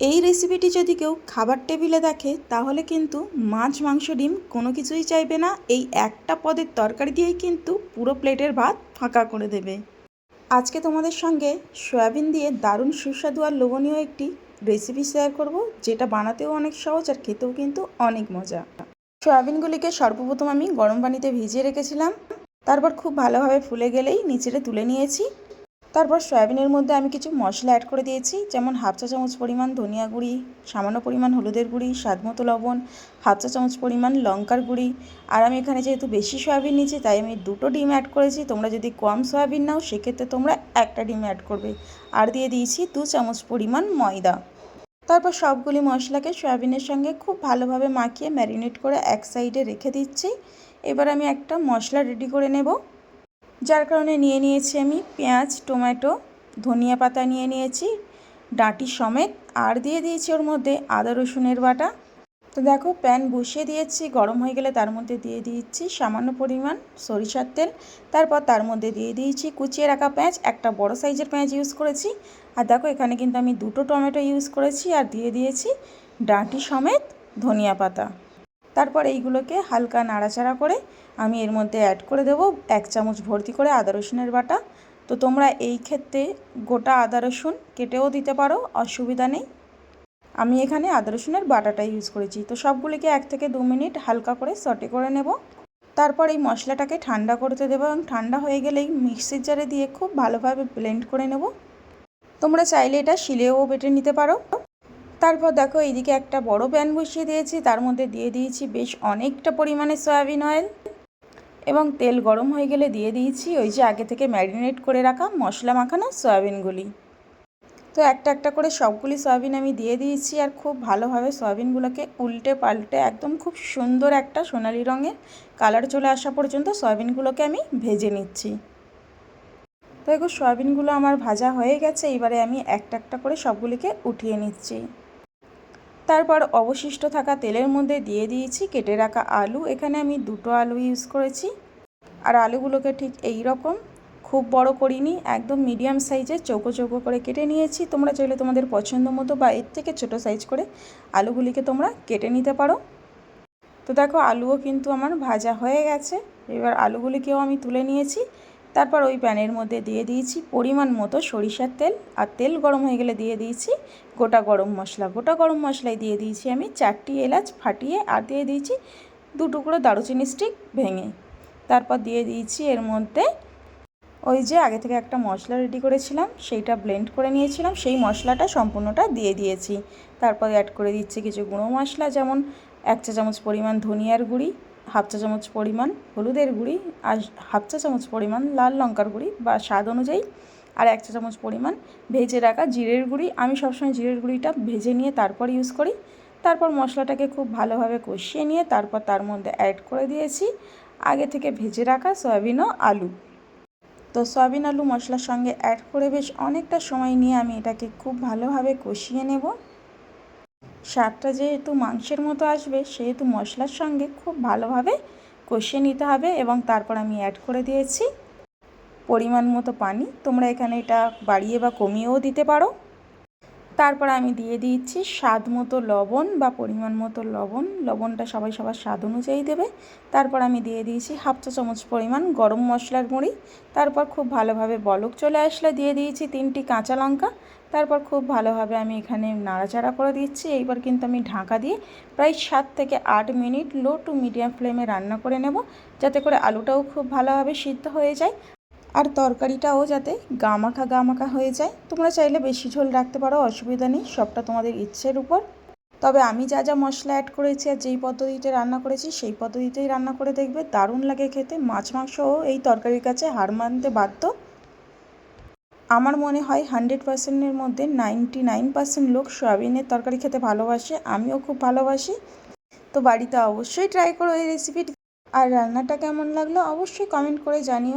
এই রেসিপিটি যদি কেউ খাবার টেবিলে দেখে, তাহলে কিন্তু মাছ, মাংস, ডিম কোনো কিছুই চাইবে না। এই একটা পদের তরকারি দিয়েই কিন্তু পুরো প্লেটের ভাত ফাঁকা করে দেবে। আজকে তোমাদের সঙ্গে সয়াবিন দিয়ে দারুণ সুস্বাদু আর লোভনীয় একটি রেসিপি শেয়ার করব, যেটা বানাতেও অনেক সহজ আর খেতেও কিন্তু অনেক মজা। সয়াবিনগুলিকে সর্বপ্রথম আমি গরম পানিতে ভিজিয়ে রেখেছিলাম। তারপর খুব ভালোভাবে ফুলে গেলেই নিচেরে তুলে নিয়েছি। তারপর সয়াবিনের মধ্যে আমি কিছু মশলা অ্যাড করে দিয়েছি, যেমন হাফ চা চামচ পরিমাণ ধনিয়া গুঁড়ি, সামান্য পরিমাণ হলুদের গুঁড়ি, স্বাদ মতো লবণ, হাফ চা চামচ পরিমাণ লঙ্কার গুঁড়ি। আর আমি এখানে যেহেতু বেশি সয়াবিন নিয়েছি, তাই আমি দুটো ডিম অ্যাড করেছি। তোমরা যদি কম সয়াবিন নাও, সেক্ষেত্রে তোমরা একটা ডিম অ্যাড করবে। আর দিয়ে দিয়েছি দু চামচ পরিমাণ ময়দা। তারপর সবগুলি মশলাকে সয়াবিনের সঙ্গে খুব ভালোভাবে মাখিয়ে ম্যারিনেট করে এক সাইডে রেখে দিচ্ছি। এবার আমি একটা মশলা রেডি করে নেব। যার কারণে নিয়ে নিয়েছি আমি পেঁয়াজ, টমেটো, ধনিয়া পাতা নিয়ে নিয়েছি, ডাঁটি সমেত, আর দিয়ে দিয়েছি ওর মধ্যে আদা, রসুনের বাটা। তো দেখো, প্যান বসিয়ে দিয়েছি, গরম হয়ে গেলে তার মধ্যে দিয়ে দিয়েছি সামান্য পরিমাণ সরিষার তেল। তারপর তার মধ্যে দিয়ে দিয়েছি কুচিয়ে রাখা পেঁয়াজ, একটা বড় সাইজের পেঁয়াজ ইউজ করেছি। আর দেখো, এখানে কিন্তু আমি দুটো টমেটো ইউজ করেছি, আর দিয়ে দিয়েছি ডাঁটি সমেত ধনিয়া পাতা। তারপর এইগুলোকে হালকা নাড়াচাড়া করে আমি এর মধ্যে অ্যাড করে দেবো এক চামচ ভর্তি করে আদা রসুনের বাটা। তো তোমরা এই ক্ষেত্রে গোটা আদা রসুন কেটেও দিতে পারো, অসুবিধা নেই। আমি এখানে আদা রসুনের বাটাটা ইউজ করেছি। তো সবগুলিকে এক থেকে দু মিনিট হালকা করে সটে করে নেব। তারপর এই মশলাটাকে ঠান্ডা করতে দেবো এবং ঠান্ডা হয়ে গেলেই মিক্সির জারে দিয়ে খুব ভালোভাবে ব্লেন্ড করে নেব। তোমরা চাইলে এটা শিলেও বেটে নিতে পারো। তারপর দেখো এইদিকে একটা বড় প্যান বসিয়ে দিয়েছি, তার মধ্যে দিয়ে দিয়েছি বেশ অনেকটা পরিমাণে সয়াবিন অয়েল এবং তেল গরম হয়ে গেলে দিয়ে দিয়েছি ওই যে আগে থেকে ম্যারিনেট করে রাখা মশলা মাখানো সয়াবিনগুলি। তো একটা একটা করে সবগুলি সয়াবিন আমি দিয়ে দিয়েছি আর খুব ভালোভাবে সয়াবিনগুলোকে উল্টে পাল্টে একদম খুব সুন্দর একটা সোনালি রঙের কালার চলে আসা পর্যন্ত সয়াবিনগুলোকে আমি ভেজে নিচ্ছি। তো দেখো সয়াবিনগুলো আমার ভাজা হয়ে গেছে, এবারে আমি একটা একটা করে সবগুলিকে উঠিয়ে নিচ্ছি। তারপর অবশিষ্ট থাকা তেলের মধ্যে দিয়ে দিয়েছি, কেটে রাখা আলু। এখানে আমি দুটো আলু ইউজ করেছি। আর আলুগুলোকে ঠিক এই রকম। খুব বড় করিনি, একদম মিডিয়াম সাইজে চৌকো চৌকো করে কেটে নিয়েছি। তোমরা চাইলে তোমাদের পছন্দ মতো বা এর থেকে ছোটো সাইজ করে আলুগুলিকে তোমরা কেটে নিতে পারো। তো দেখো, আলুও কিন্তু আমার ভাজা হয়ে গেছে। এবার আলুগুলিকেও আমি তুলে নিয়েছি। তারপর ওই প্যানের মধ্যে দিয়ে দিয়েছি পরিমাণ মতো সরিষার তেল আর তেল গরম হয়ে গেলে দিয়ে দিয়েছি গোটা গরম মশলা। গোটা গরম মশলায় দিয়ে দিয়েছি আমি চারটি এলাচ ফাটিয়ে আর দিয়ে দিয়েছি দু টুকরো দারুচিনি স্টিক ভেঙে। তারপর দিয়ে দিয়েছি এর মধ্যে ওই যে আগে থেকে একটা মশলা রেডি করেছিলাম, সেইটা ব্লেন্ড করে নিয়েছিলাম, সেই মশলাটা সম্পূর্ণটা দিয়ে দিয়েছি। তারপর অ্যাড করে দিচ্ছি কিছু গুঁড়ো মশলা যেমন এক চা চামচ পরিমাণ ধনিয়ার গুঁড়ি হাফ চা চামচ পরিমাণ হলুদের গুঁড়ি আর হাফ চা চামচ পরিমাণ লাল লঙ্কার গুঁড়ি বা স্বাদ অনুযায়ী আর এক চা চামচ পরিমাণ ভেজে রাখা জিরের গুঁড়ি। আমি সবসময় জিরের গুঁড়িটা ভেজে নিয়ে তারপর ইউজ করি। তারপর মশলাটাকে খুব ভালোভাবে কষিয়ে নিয়ে তারপর তার মধ্যে অ্যাড করে দিয়েছি। আগে থেকে ভেজে রাখা সয়াবিন ও আলু। তো সয়াবিন আলু মশলার সঙ্গে অ্যাড করে বেশ অনেকটা সময় নিয়ে আমি এটাকে খুব ভালোভাবে কষিয়ে নেব। স্বাদটা যেহেতু মাংসের মতো আসবে, সেহেতু মশলার সঙ্গে খুব ভালোভাবে কষিয়ে নিতে হবে এবং তারপর আমি অ্যাড করে দিয়েছি পরিমাণ মতো পানি। তোমরা এখানে এটা বাড়িয়ে বা কমিয়েও দিতে পারো। তারপর আমি দিয়ে দিচ্ছি স্বাদ মতো লবণ বা পরিমাণ মতো লবণ। লবণটা সবাই সবার স্বাদ অনুযায়ী দেবে। তারপর আমি দিয়ে দিয়েছি হাফ চা চামচ পরিমাণ গরম মশলার গুঁড়ি। তারপর খুব ভালোভাবে বলক চলে আসলে দিয়ে দিয়েছি তিনটি কাঁচা লঙ্কা। তারপর খুব ভালোভাবে আমি এখানে নাড়াচাড়া করে দিচ্ছি। এইবার কিন্তু আমি ঢাকা দিয়ে প্রায় সাত থেকে আট মিনিট লো টু মিডিয়াম ফ্লেমে রান্না করে নেব। যাতে করে আলুটাও খুব ভালোভাবে সিদ্ধ হয়ে যায়। আর তরকারিটাও যাতে গামাখা গামাখা হয়ে যায়। তোমরা চাইলে বেশি ঝোল রাখতে পারো, অসুবিধা নেই, সবটা তোমাদের ইচ্ছের উপর। তবে আমি যা যা মশলা অ্যাড করেছি আর যেই পদ্ধতিতে রান্না করেছি, সেই পদ্ধতিতেই রান্না করে দেখবে, দারুণ লাগে খেতে। মাছ মাংসও এই তরকারির কাছে হার মানতে বাধ্য। আমার মনে হয় হান্ড্রেড পার্সেন্টের মধ্যে নাইনটি নাইন পার্সেন্ট লোক সয়াবিনের তরকারি খেতে ভালোবাসে। আমিও খুব ভালোবাসি। তো বাড়িতে অবশ্যই ট্রাই করো এই রেসিপিটি আর রান্নাটা কেমন লাগল অবশ্যই কমেন্ট করে জানিও।